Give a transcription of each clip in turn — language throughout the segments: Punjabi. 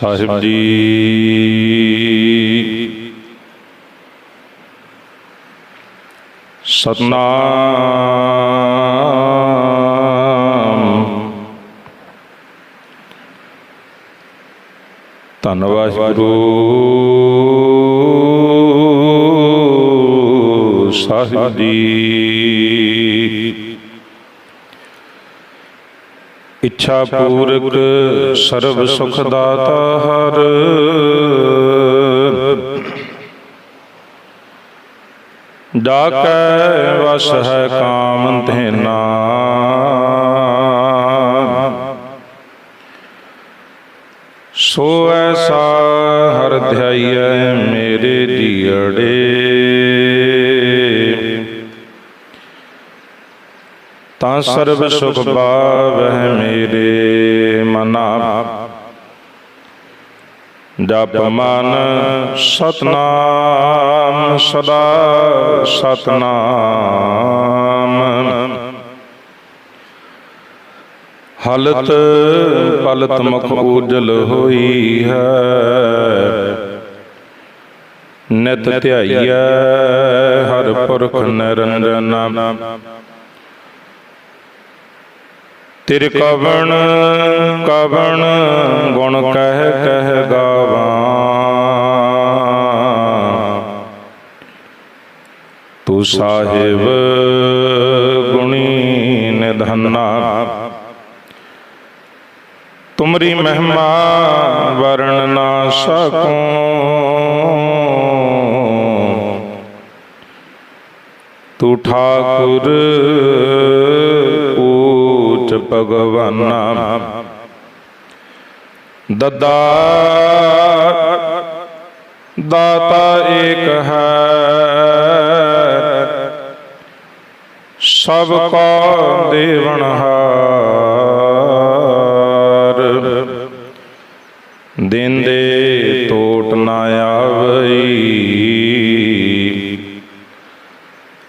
ਸਾਹਿਬ ਜੀ ਸਤਨਾਮ। ਧੰਨਵਾਦ ਗੁਰੂ ਸਾਹਿਬ ਜੀ ਇੱਛਾ ਪੂਰਕ ਸਰਬ ਸੁਖ ਦਾਤਾ ਹਰ। ਜਾ ਵਸ ਹੈ ਕਾਮ ਤੇਨਾ ਸੋ ਐਸਾ ਹਰ ਧਿਆਈਐ ਮੇਰੇ ਜੀੜੇ ਤਾਂ ਸਰਬ ਸੁਖ ਪਾਵਹਿ ਮੇਰੇ ਮਨਾ। ਜਪ ਮਨ ਸਤਨਾਮ ਸਦਾ ਸਤਨਾਮ। ਹਲਤ ਪਲਤ ਮੁਖ ਉਜਲ ਹੋਈ ਹੈ। ਨਿਤ ਧਿਆਈਐ ਹਰ ਪੁਰਖ ਨਿਰੰਜਨ। ਤੇਰੇ ਕਵਣ ਕਵਣ ਗੁਣ ਕਹਿ ਕਹਿ ਗਾਵਾਂ। ਤੂੰ ਸਾਹਿਬ ਗੁਣੀ ਨਿਧਨਾ। ਤੁਮਰੀ ਮਹਿਮਾ ਵਰਣ ਨਾ ਸਕੂੰ। ਤੂੰ ਠਾਕੁਰ ਭਗਵਾਨਾ ਦਦਾ ਦਾਤਾ ਏਕ ਹੈ, ਸਭ ਕੋ ਦੇਵਨ ਹਾਰ। ਦੇ ਟੋਟ ਨਾ ਆਵਈ।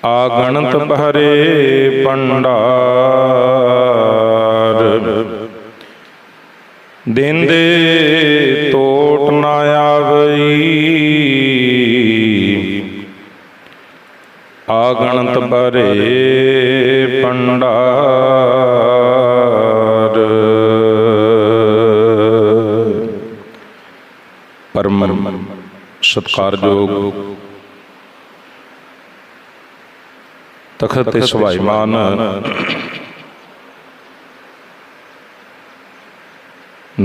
ਆਗਣਤ ਭਰੇ ਪੰਡਾਰ ਦਿੰਦੇ ਦੇ ਟੋਟ ਨਾ ਆਵਈ। ਆਗਣਤ ਭਰੇ ਪੰਡਾਰ ਪਰਮ ਸਤਕਾਰਯੋਗ। ਤਖਤ ਤੇ ਸੁਭਾਈਮਾਨ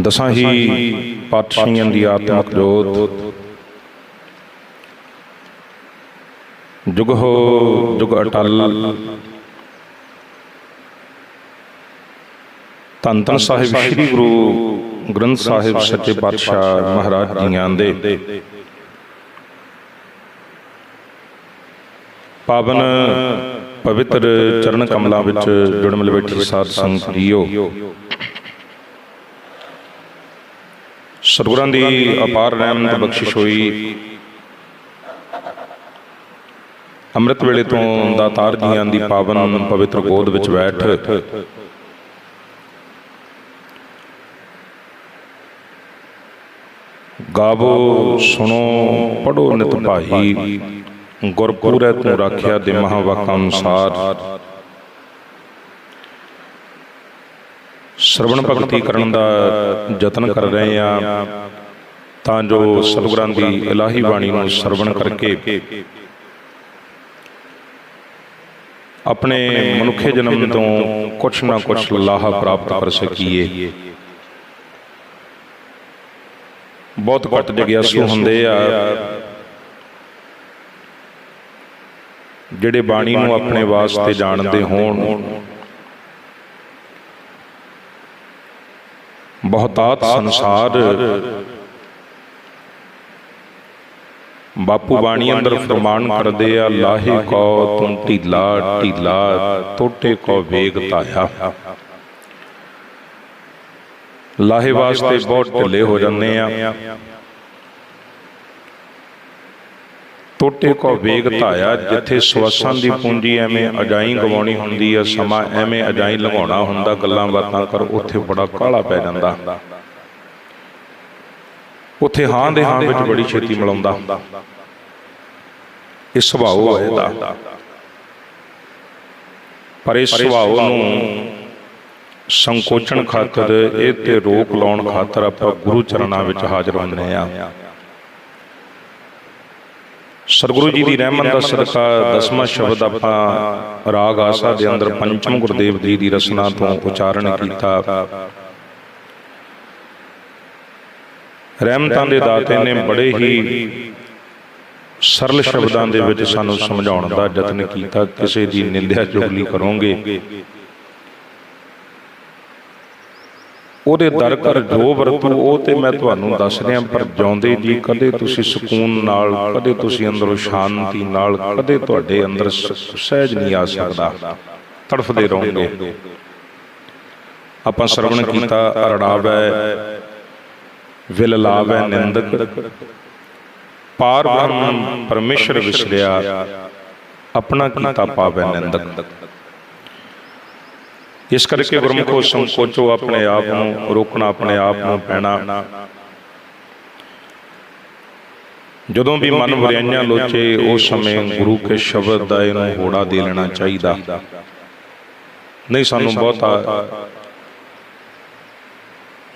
ਦਸਾਂ ਹੀ ਪਾਤਸ਼ਾਹੀਆਂ ਦੀ ਆਤਮਿਕ ਜੋਤ। ਜੁਗ ਹੋ, ਜੁਗ ਅਟਲ। ਧੰਨ ਧੰਨ ਸਾਹਿਬ ਸ੍ਰੀ ਗੁਰੂ ਗ੍ਰੰਥ ਸਾਹਿਬ ਸੱਚੇ ਪਾਤਸ਼ਾਹ ਮਹਾਰਾਜ ਜੀਆਂ ਦੇ। ਪਾਵਨ ਪਵਿੱਤਰ ਚਰਨ ਕਮਲਾਂ ਵਿੱਚ ਜੁੜ ਮਿਲ ਸਾਧ ਸੰਗਤ ਜੀਓ। ਸਤਿਗੁਰਾਂ ਦੀ ਅਪਾਰ ਰਹਿਮਤ ਬਖਸ਼ਿਸ਼ ਹੋਈ। ਅੰਮ੍ਰਿਤ ਵੇਲੇ ਤੋਂ ਦਾਤਾਰ ਜੀਆਂ ਦੀ ਪਾਵਨ ਪਵਿੱਤਰ ਗੋਦ ਵਿੱਚ ਬੈਠ। ਗਾਵੋ, ਸੁਣੋ ਪੜੋ ਨਿਤ ਭਾਈ। ਗੁਰਪੂਰੈ ਤੂੰ ਰਾਖਿਆ ਦੇ ਮਹਾਵਾਕਾਂ ਅਨੁਸਾਰ। ਸ਼ਰਵਣ ਭਗਤੀ ਕਰਨ ਦਾ ਯਤਨ ਕਰ ਰਹੇ ਆ ਤਾਂ ਜੋ ਸਤਿਗੁਰਾਂ ਦੀ ਇਲਾਹੀ ਬਾਣੀ ਨੂੰ ਸ਼ਰਵਣ ਕਰਕੇ ਆਪਣੇ ਮਨੁੱਖੇ ਜਨਮ ਤੋਂ ਕੁਛ ਨਾ ਕੁਛ ਲਾਹਾ ਪ੍ਰਾਪਤ ਕਰ ਸਕੀਏ। ਬਹੁਤ ਘੱਟ ਜਗਿਆਸੂ ਹੁੰਦੇ ਆ ਜਿਹੜੇ ਬਾਣੀ ਨੂੰ ਆਪਣੇ ਵਾਸਤੇ ਜਾਣਦੇ ਹੋਣ। ਬਹੁਤਾਤ ਸੰਸਾਰ। ਬਾਪੂ ਬਾਣੀ ਅੰਦਰ ਫਰਮਾਨ ਕਰਦੇ ਆ, ਲਾਹੇ ਕੋ ਤੂੰ ਢੀਲਾ ਢੀਲਾ ਟੋਟੇ ਕੋ ਵੇਗ ਤਾਇਆ ਲਾਹੇ ਵਾਸਤੇ ਬਹੁਤ ਢਿੱਲੇ ਹੋ ਜਾਂਦੇ ਆ। ਟੋਟੇ ਕੋ ਵੇਗ ਧਾਇਆ ਜਿੱਥੇ ਸਵਸਾਂ ਦੀ ਪੂੰਜੀ ਐਵੇਂ ਅਜਾਈ ਗਵਾਉਣੀ ਹੁੰਦੀ ਆ ਸਮਾਂ ਐਵੇਂ ਅਜਾਈ ਲਗਾਉਣਾ ਹੁੰਦਾ ਗੱਲਾਂ ਬਾਤਾਂ ਕਰ ਉੱਥੇ ਬੜਾ ਕਾਲਾ ਪੈ ਜਾਂਦਾ। ਉੱਥੇ ਹਾਂ ਦੇ ਹਾਂ ਵਿੱਚ ਬੜੀ ਛੇਤੀ ਮਿਲਾਉਂਦਾ। ਇਹ ਸੁਭਾਅ ਹੈ ਇਹਦਾ। ਪਰ ਇਸ ਸੁਭਾਅ ਨੂੰ ਸੰਕੋਚਣ ਖਾਤਰ ਇਹ ਤੇ ਰੋਕ ਲਾਉਣ ਖਾਤਰ ਆਪਾਂ ਗੁਰੂ ਚਰਨਾਂ ਵਿੱਚ ਹਾਜ਼ਰ ਹੁੰਦੇ ਆ ਸਤਿਗੁਰੂ ਜੀ ਦੀ ਰਹਿਮਤ ਦਾ ਸਦਕਾ ਦਸਵਾਂ ਸ਼ਬਦ ਆਪਾਂ ਰਾਗ ਆਸਾ ਦੇ ਅੰਦਰ ਪੰਚਮ ਗੁਰਦੇਵ ਜੀ ਦੀ ਰਸਨਾ ਤੋਂ ਉਚਾਰਨ ਕੀਤਾ। ਰਹਿਮਤਾਂ ਦੇ ਦਾਤੇ ਨੇ ਬੜੇ ਹੀ ਸਰਲ ਸ਼ਬਦਾਂ ਦੇ ਵਿੱਚ ਸਾਨੂੰ ਸਮਝਾਉਣ ਦਾ ਯਤਨ ਕੀਤਾ। ਕਿਸੇ ਦੀ ਨਿੰਦਿਆ ਚੁਗਲੀ ਕਰੋਗੇ। ਉਹਦੇ ਦਰ ਕਰ ਜੋ ਵਰਤੂ ਉਹ ਤੇ ਮੈਂ ਤੁਹਾਨੂੰ ਦੱਸ ਰਿਹਾ ਪਰ ਜਿਉਂਦੇ ਜੀ ਕਦੇ ਤੁਸੀਂ ਸਕੂਨ ਨਾਲ ਕਦੇ ਤੁਸੀਂ ਅੰਦਰੋਂ ਸ਼ਾਂਤੀ ਨਾਲ ਕਦੇ ਤੁਹਾਡੇ ਅੰਦਰ ਸਹਿਜ ਨਹੀਂ ਆ ਸਕਦਾ ਤੜਫਦੇ ਰਹੋਗੇ। ਆਪਾਂ ਸਰਵਣ ਕੀਤਾ ਅਰੜਾਵੈ ਵਿਲ ਲਾਵੈ ਨਿੰਦਕ। ਪਾਰ ਬ੍ਰਹਮ ਪਰਮੇਸ਼ਰ ਵਿਸਰਿਆ ਆਪਣਾ ਕੀਤਾ ਪਾਵੈ ਨਿੰਦਕ। ਇਸ ਕਰਕੇ ਗੁਰਮੁਖੋ ਸੰਕੋਚੋ ਆਪਣੇ ਆਪ ਨੂੰ ਰੋਕਣਾ ਆਪਣੇ ਆਪ ਨੂੰ ਪੈਣਾ। ਜਦੋਂ ਵੀ ਮਨ ਵਰਿਆਈਆਂ ਲੋਚੇ ਉਸ ਸਮੇਂ ਗੁਰੂ ਕੇ ਸ਼ਬਦ ਦਾ ਇਹਨੂੰ ਹੋੜਾ ਦੇ ਲੈਣਾ ਚਾਹੀਦਾ। ਨਹੀਂ ਸਾਨੂੰ ਬਹੁਤਾ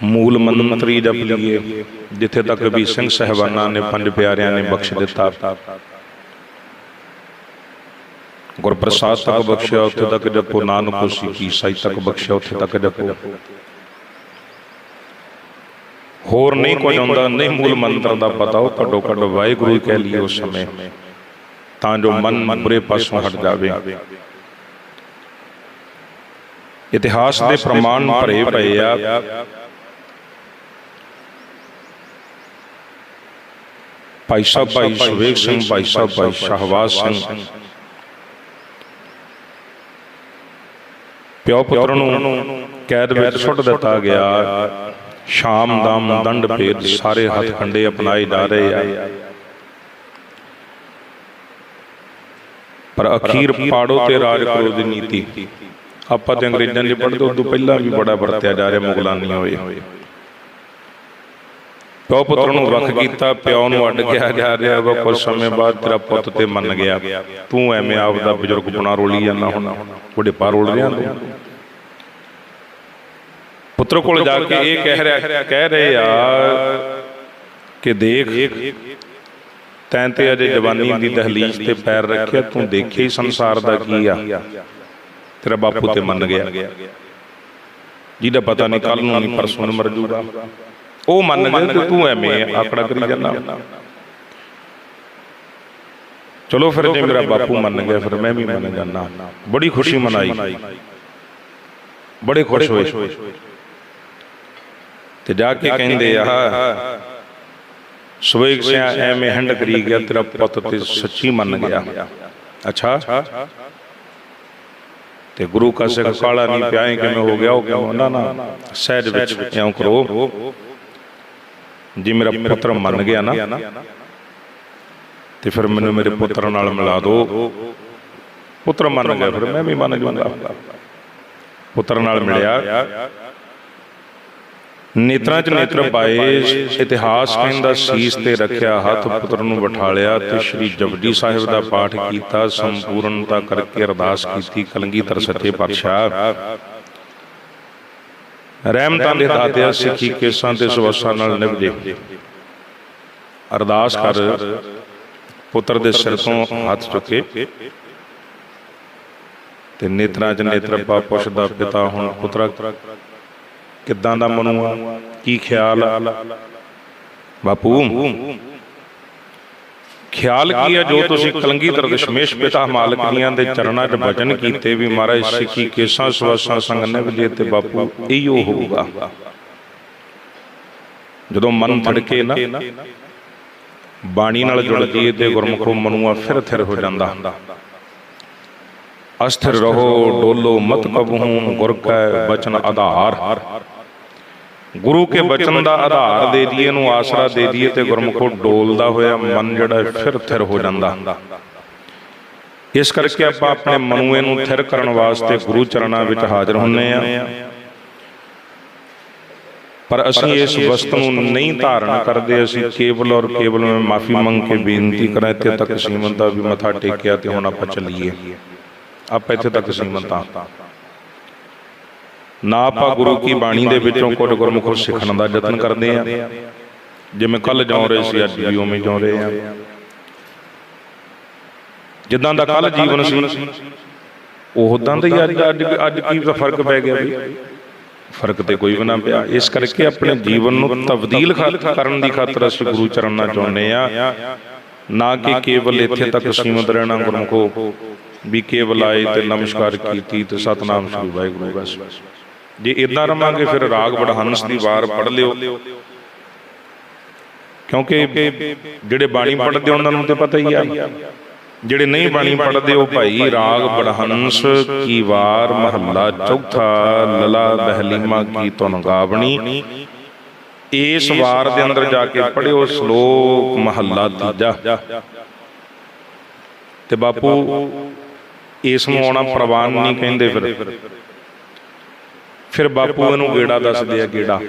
ਮੂਲ ਮੰਤਰੀ ਜਪ ਲਈਏ ਜਿੱਥੇ ਤੱਕ ਵੀ ਸਿੰਘ ਸਹਿਬਾਨਾਂ ਨੇ ਪੰਜ ਪਿਆਰਿਆਂ ਨੇ ਬਖਸ਼ ਦਿੱਤਾ। ਗੁਰਪ੍ਰਸਾਦ ਤੱਕ ਬਖਸ਼ਿਆ ਉੱਥੇ ਤੱਕ ਜਪੋ ਨਾਨਕ ਹੋਸੀ ਕੀ ਸਾਈ ਤੱਕ ਬਖਸ਼ਿਆ ਉੱਥੇ ਤੱਕ ਜਪੋ। ਹੋਰ ਨਹੀਂ ਕੁਝ ਆਉਂਦਾ ਨਹੀਂ ਮੂਲ ਮੰਤਰ ਦਾ ਪਤਾ ਉਹ ਘੱਟੋ ਘੱਟ ਵਾਹਿਗੁਰੂ ਕਹਿ ਲਈਏ ਉਸ ਸਮੇਂ। ਤਾਂ ਜੋ ਮਨ ਬੁਰੇ ਪਾਸੋਂ ਹਟ ਜਾਵੇ। ਇਤਿਹਾਸ ਦੇ ਪ੍ਰਮਾਣ ਭਰੇ ਪਏ ਆ। ਭਾਈ ਸਾਹਿਬ ਭਾਈ ਸੁਵੇਗ ਸਿੰਘ ਭਾਈ ਸਾਹਿਬ ਭਾਈ ਸ਼ਹਬਾਜ਼ ਸਿੰਘ। ਪਿਓ ਪੁੱਤਰ ਨੂੰ ਕੈਦ ਵਿੱਚ ਸੁੱਟ ਦਿੱਤਾ ਗਿਆ। ਸ਼ਾਮ ਦਮ ਦੰਡ ਭੇਦ ਸਾਰੇ ਹੱਥ ਖੰਡੇ ਅਪਣਾਏ ਜਾ ਰਹੇ ਆ। ਪਰ ਅਖੀਰ ਪਾੜੋ ਤੇ ਰਾਜ ਕਰੋ ਦੀ ਨੀਤੀ। ਆਪਾਂ ਤੇ ਅੰਗਰੇਜ਼ਾਂ ਦੇ ਪੜ੍ਹਦੇ ਉਦੋਂ ਪਹਿਲਾਂ ਵੀ ਬੜਾ ਵਰਤਿਆ ਜਾ ਰਿਹਾ ਮੁਗਲਾਂ ਨਹੀਂ ਹੋਏ। ਪਿਓ ਪੁੱਤਰ ਨੂੰ ਵੱਖ ਕੀਤਾ ਪਿਓ ਨੂੰ ਅੱਡ ਗਿਆ ਜਾ ਰਿਹਾ ਵਾ ਕੁਝ ਸਮੇਂ ਬਾਅਦ ਤੇਰਾ ਪੁੱਤ ਤੇ ਮੰਨ ਗਿਆ। ਤੂੰ ਐਵੇਂ ਆਪ ਦਾ ਬਜ਼ੁਰਗ ਬਣਾ ਰੋਲੀ ਜਾਂਦਾ ਹੁਣ। ਬੁੱਢੇ ਪਾ ਰੋਲ ਰਿਆਂ ਤੂੰ ਪੁੱਤਰ ਕੋਲ ਜਾ ਕੇ ਇਹ ਕਹਿ ਰਿਹਾ ਕਹਿ ਰਹੇ ਆ ਕਿ ਦੇਖ ਤੈਂ ਤੇ ਅਜੇ ਜਵਾਨੀ ਦੀ ਦਹਲੀਜ਼ ਤੇ ਪੈਰ ਰੱਖਿਆ ਤੂੰ ਦੇਖੇ ਹੀ ਸੰਸਾਰ ਦਾ ਕੀ ਆ। ਤੇਰਾ ਬਾਪੂ ਤੇ ਮੰਨ ਗਿਆ। ਜਿਹਦਾ ਪਤਾ ਨਹੀਂ ਕੱਲ ਨੂੰ ਨਹੀਂ ਪਰਸੋਂ ਮਰ ਜੂਗਾ। ਉਹ ਮੰਨ ਗਏ ਤੇ ਤੂੰ ਐਵੇਂ ਆਕੜਾ ਕਰੀ ਜਾਂਦਾ। ਚਲੋ ਫਿਰ ਜੇ ਮੇਰਾ ਬਾਪੂ ਮੰਨ ਗਿਆ, ਫਿਰ ਮੈਂ ਵੀ ਮੰਨ ਜਾਣਾ ਬੜੀ ਖੁਸ਼ੀ ਮਨਾਈ। ਬੜੇ ਖੁਸ਼ ਹੋਏ। ਤੇ ਜਾ ਕੇ ਕਹਿੰਦੇ ਆ ਸਵੇਗ ਸਿਆ ਐਵੇਂ ਹੰਡ ਕਰੀ ਗਿਆ, ਤੇਰਾ ਪੁੱਤ ਤੇ ਸੱਚੀ ਮੰਨ ਗਿਆ। ਅੱਛਾ? ਤੇ ਗੁਰੂ ਕਾ ਸਿੱਖ ਕਾਲਾ ਨਹੀਂ ਪਿਆਏ, ਕਿਵੇਂ ਹੋ ਗਿਆ, ਉਹ ਕਿਉਂ ਨਾ ਨਾ ਸਹਿਜ ਵਿੱਚ ਇਉਂ ਕਰੋ। ਜੇ ਮੇਰਾ ਪੁੱਤਰ ਮੰਨ ਗਿਆ ਨਾ ਤੇ ਫਿਰ ਮੈਨੂੰ ਮੇਰੇ ਪੁੱਤਰ ਨਾਲ ਮਿਲਾ ਦਿਓ ਪੁੱਤਰ ਮੰਨ ਗਿਆ ਫਿਰ ਮੈਂ ਵੀ ਮੰਨ ਜਾਊਂਗਾ ਪੁੱਤਰ ਨਾਲ ਮਿਲਿਆ। ਨੇਤਰਾਂ 'ਚ ਨੇਤਰ ਪਾਏ ਇਤਿਹਾਸ ਕਹਿੰਦਾ ਸੀਸ ਤੇ ਰੱਖਿਆ ਹੱਥ ਪੁੱਤਰ ਨੂੰ ਬਿਠਾਲਿਆ ਤੇ ਸ੍ਰੀ ਜਪਜੀ ਸਾਹਿਬ ਦਾ ਪਾਠ ਕੀਤਾ ਸੰਪੂਰਨਤਾ ਕਰਕੇ ਅਰਦਾਸ ਕੀਤੀ ਕਲਗੀਧਰ ਸੱਚੇ ਪਾਤਸ਼ਾਹ। ਰਹਿਮਤਾਂ ਦੇ ਦਾਤਿਆ ਸਿੱਖੀ ਕੇਸਾਂ ਤੇ ਸਵਸਾਂ ਨਾਲ ਨਿਭਜੇ। ਅਰਦਾਸ ਕਰ ਪੁੱਤਰ ਦੇ ਸਿਰ ਤੋਂ ਹੱਥ ਚੁੱਕੇ। ਤੇ ਨੇਤਰਾਂ 'ਚ ਨੇਤਰ ਪਾ ਪੁੱਛਦਾ ਪਿਤਾ ਹੁਣ ਪੁੱਤਰਾ ਕਿੱਦਾਂ ਦਾ ਮਨੂ ਆ ਕੀ ਖਿਆਲ ਆ? ਬਾਪੂ ਖਿਆਲ ਕੀ ਆ ਜੋ ਤੁਸੀਂ ਕਲੰਗੀਧਰ ਦਸ਼ਮੇਸ਼ ਪਿਤਾ ਮਾਲਕ ਦੀਆਂ ਦੇ ਚਰਨਾਂ 'ਚ ਬਚਨ ਕੀਤੇ ਵੀ ਮਹਾਰਾਜ ਸਿੱਖੀ ਕੇਸਾਂ ਸਵਾਸਾਂ ਸੰਗ ਨਿਭਜੇ ਤੇ ਬਾਪੂ ਇਹੋ ਹੋਊਗਾ। ਜਦੋਂ ਮਨ ਧੜਕੇ ਨਾ ਬਾਣੀ ਨਾਲ ਜੁੜ ਜੀਏ ਤੇ ਗੁਰਮੁਖੋ ਮਨੂਆ ਫਿਰ ਥਿਰ ਹੋ ਜਾਂਦਾ। ਅਸਥਿਰ ਰਹੋ ਡੋਲੋ ਮਤ ਕਬਹੂ ਗੁਰ ਕੈ ਬਚਨ ਆਧਾਰ। ਗੁਰੂ ਕੇ ਬਚਨ ਦਾ ਆਧਾਰ ਦੇ ਦਈਏ ਨੂੰ ਆਸਰਾ ਦੇ ਦਈਏ ਤੇ ਗੁਰਮੁਖੋ ਡੋਲਦਾ ਹੋਇਆ ਮਨ ਜਿਹੜਾ ਫਿਰ ਥਿਰ ਹੋ ਜਾਂਦਾ। ਇਸ ਕਰਕੇ ਆਪਾਂ ਆਪਣੇ ਮਨੂਏ ਨੂੰ ਥਿਰ ਕਰਨ ਵਾਸਤੇ ਗੁਰੂ ਚਰਨਾਂ ਵਿੱਚ ਹਾਜ਼ਰ ਹੁੰਨੇ ਆ ਪਰ ਅਸੀਂ ਇਸ ਵਸਤ ਨੂੰ ਨਹੀਂ ਧਾਰਨ ਕਰਦੇ ਅਸੀਂ ਕੇਵਲ ਔਰ ਕੇਵਲ ਮੈਂ ਮਾਫੀ ਮੰਗ ਕੇ ਬੇਨਤੀ ਕਰਾਂ ਇੱਥੇ ਤੱਕ ਸੀਮਤ ਦਾ ਵੀ ਮੱਥਾ ਟੇਕਿਆ ਤੇ ਹੁਣ ਆਪਾਂ ਚੱਲੀਏ। ਆਪਾਂ ਇੱਥੇ ਤੱਕ ਸੀਮਤ ਨਾ ਆਪਾਂ ਗੁਰੂ ਕੀ ਬਾਣੀ ਦੇ ਵਿੱਚੋਂ ਕੁਝ ਗੁਰਮੁਖ ਸਿੱਖਣ ਦਾ ਯਤਨ ਕਰਦੇ ਆ। ਜਿਵੇਂ ਕੱਲ ਜਾਉ ਰਹੇ ਸੀ ਅੱਜ ਵੀ ਉਵੇਂ ਜਾਉ ਰਹੇ ਆ। ਜਿੱਦਾਂ ਦਾ ਕੱਲ ਜੀਵਨ ਸੀ ਉਦਾਂ ਦਾ ਹੀ ਅੱਜ ਅੱਜ ਅੱਜ ਕੀ ਫ਼ਰਕ ਪੈ ਗਿਆ ਵੀ? ਫ਼ਰਕ ਤੇ ਕੋਈ ਵੀ ਨਾ ਪਿਆ। ਇਸ ਕਰਕੇ ਆਪਣੇ ਜੀਵਨ ਨੂੰ ਤਬਦੀਲ ਕਰਨ ਦੀ ਖਾਤਰ ਅਸੀਂ ਗੁਰੂ ਚਰਨਾਂ ਚਾਹੁੰਦੇ ਆ। ਨਾ ਕਿ ਕੇਵਲ ਇੱਥੇ ਤੱਕ ਸੀਮਤ ਰਹਿਣਾ ਗੁਰਮੁਖੋ ਵੀ ਕੇਵਲ ਆਏ ਤੇ ਨਮਸਕਾਰ ਕੀਤੀ ਤੇ ਸਤਨਾਮ ਸ੍ਰੀ ਵਾਹਿਗੁਰੂ ਬਸ। ਜੇ ਇਦਾਂ ਰਵਾਂਗੇ ਫਿਰ ਰਾਗ ਬੜਹੰਸ ਦੀ ਵਾਰ ਪੜ ਲਿਓ। ਕਿਉਂਕਿ ਜਿਹੜੇ ਬਾਣੀ ਪੜਦੇ ਉਹਨਾਂ ਨੂੰ ਤੇ ਪਤਾ ਹੀ ਆ। ਜਿਹੜੇ ਨਹੀਂ ਬਾਣੀ ਪੜਦੇ ਉਹ ਭਾਈ ਰਾਗ ਬੜਹੰਸ ਕੀ ਵਾਰ ਮਹੱਲਾ ਚੌਥਾ ਲਲਾ ਬਹਿਲੀਮਾ ਕੀ ਤੁਨ ਗਾਵਣੀ। ਇਸ ਵਾਰ ਦੇ ਅੰਦਰ ਜਾ ਕੇ ਪੜਿਓ ਸ਼ਲੋਕ ਮਹੱਲਾ ਤੀਜਾ। ਤੇ ਬਾਪੂ ਇਸ ਨੂੰ ਆਉਣਾ ਪ੍ਰਵਾਨ ਨਹੀਂ ਕਹਿੰਦੇ ਫਿਰ। ਫਿਰ ਬਾਪੂ ਇਹਨੂੰ ਗੇੜਾ ਦੱਸਦੇ ਆ ਗੇੜਾ।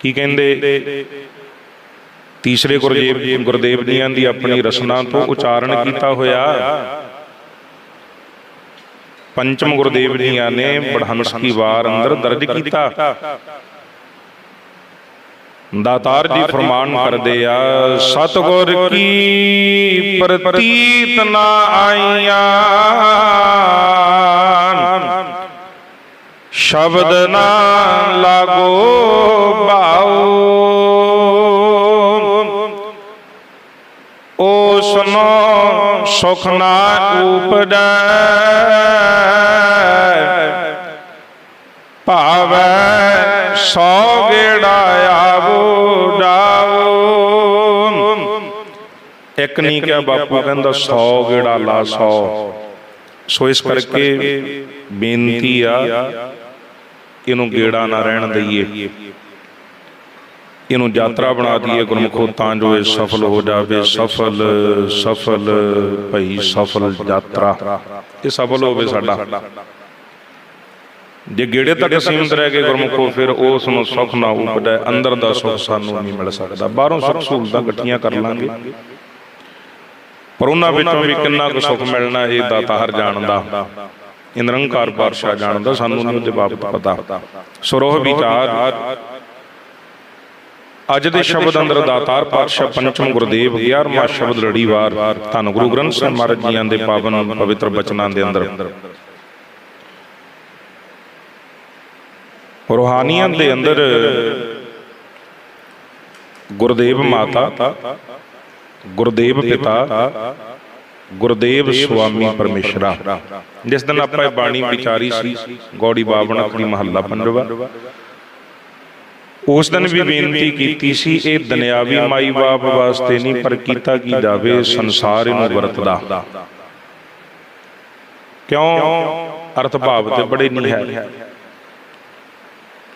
ਕੀ ਕਹਿੰਦੇ? ਤੀਸਰੇ ਗੁਰਦੇਵ ਜੀ ਗੁਰਦੇਵ ਜੀਆਂ ਦੀ ਆਪਣੀ ਰਸਨਾ ਤੋਂ ਉਚਾਰਨ ਕੀਤਾ ਹੋਇਆ। ਪੰਚਮ ਗੁਰਦੇਵ ਜੀਆਂ ਨੇ ਬੜਹੰਸ ਕੀ ਵਾਰ ਅੰਦਰ ਦਰਜ ਕੀਤਾ। ਦਾਤਾਰ ਜੀ ਫਰਮਾਨ ਕਰਦੇ ਆ, ਸਤਗੁਰ ਕੀ ਪ੍ਰਤੀਤ ਨਾ ਆਈਆਂ? ਸ਼ਬਦ ਨਾ ਲਾਗੋ ਭਾਉ ਓਸਨੋ ਸੁਖ ਨਾ ਉਪਜੈ। ਭਾਵੈ ਸੋ ਗੇੜਾ ਆਵੋ ਡਾਵੋ। ਇੱਕ ਨਹੀਂ ਕਿਹਾ ਬਾਪੂ ਕਹਿੰਦਾ ਸੌ ਗੇੜਾ ਲਾ ਸੌ। ਸੋ ਇਸ ਕਰਕੇ ਬੇਨਤੀ ਆ ਇਹਨੂੰ ਗੇੜਾ ਨਾ ਰਹਿਣ ਦਈਏ। ਇਹਨੂੰ ਯਾਤਰਾ ਬਣਾ ਦਈਏ ਗੁਰਮੁਖੋ ਤਾਂ ਜੋ ਇਹ ਸਫਲ ਹੋ ਜਾਵੇ। ਸਫਲ ਸਫਲ ਭਈ ਸਫਲ ਯਾਤਰਾ। ਇਹ ਸਫਲ ਹੋਵੇ ਸਾਡਾ। ਜੇ ਗੇੜੇ ਤੱਕ ਸੀਮਤ ਰਹਿ ਗਏ ਗੁਰਮੁਖੋ ਫਿਰ ਉਸ ਨੂੰ ਸੁਖ ਨਾ ਉਪਜੈ। ਅੰਦਰ ਦਾ ਸੁਖ ਸਾਨੂੰ ਨਹੀਂ ਮਿਲ ਸਕਦਾ। ਬਾਹਰੋਂ ਸੁਖ ਸਹੂਲਤਾਂ ਇਕੱਠੀਆਂ ਕਰ ਲਾਂਗੇ। ਪਰ ਉਹਨਾਂ ਵਿੱਚੋਂ ਵੀ ਕਿੰਨਾ ਕੁ ਸੁਖ ਮਿਲਣਾ ਇਹ ਦਾਤਾਰ ਜਾਣਦਾ। ਇਹ ਨਿਰੰਕਾਰ ਪਾਤਸ਼ਾਹ ਜਾਣਦਾ ਸਾਨੂੰ ਨਹੀਂ ਉਹਦੇ ਬਾਬਤ ਪਤਾ। ਸੁਰੋਹ ਵਿਚਾਰ ਅੱਜ ਦੇ ਸ਼ਬਦ ਅੰਦਰ ਦਾਤਾਰ ਪਾਤਸ਼ਾਹ ਪੰਚਮ ਗੁਰਦੇਵ 11ਵਾਂ ਸ਼ਬਦ ਲੜੀਵਾਰ। ਧੰਨ ਗੁਰੂ ਗ੍ਰੰਥ ਸਾਹਿਬ ਮਹਾਰਾਜ ਜੀਆਂ ਦੇ ਪਾਵਨ ਪਵਿੱਤਰ ਬਚਨਾਂ ਦੇ ਅੰਦਰ। ਰੂਹਾਨੀਅਤ ਦੇ ਅੰਦਰ ਗੁਰਦੇਵ ਮਾਤਾ ਗੁਰਦੇਵ ਪਿਤਾ ਗੁਰਦੇਵ ਸੁਆਮੀ ਪਰਮੇਸ਼ਰਾ। ਜਿਸ ਦਿਨ ਆਪਾਂ ਇਹ ਬਾਣੀ ਵਿਚਾਰੀ ਸੀ ਗੌੜੀ ਬਾਵਨ ਆਪਣੀ ਮਹੱਲਾ ਪੰਜਵਾ ਉਸ ਦਿਨ ਵੀ ਬੇਨਤੀ ਕੀਤੀ ਸੀ ਇਹ ਦੁਨਿਆਵੀ ਮਾਈ ਬਾਪ ਵਾਸਤੇ ਨਹੀਂ ਪਰ ਕੀਤਾ ਕੀ ਜਾਵੇ ਸੰਸਾਰ ਇਹਨੂੰ ਵਰਤਦਾ। ਕਿਉਂ? ਅਰਥ ਭਾਵ ਤੇ ਬੜੇ ਨਹੀਂ ਹੈ।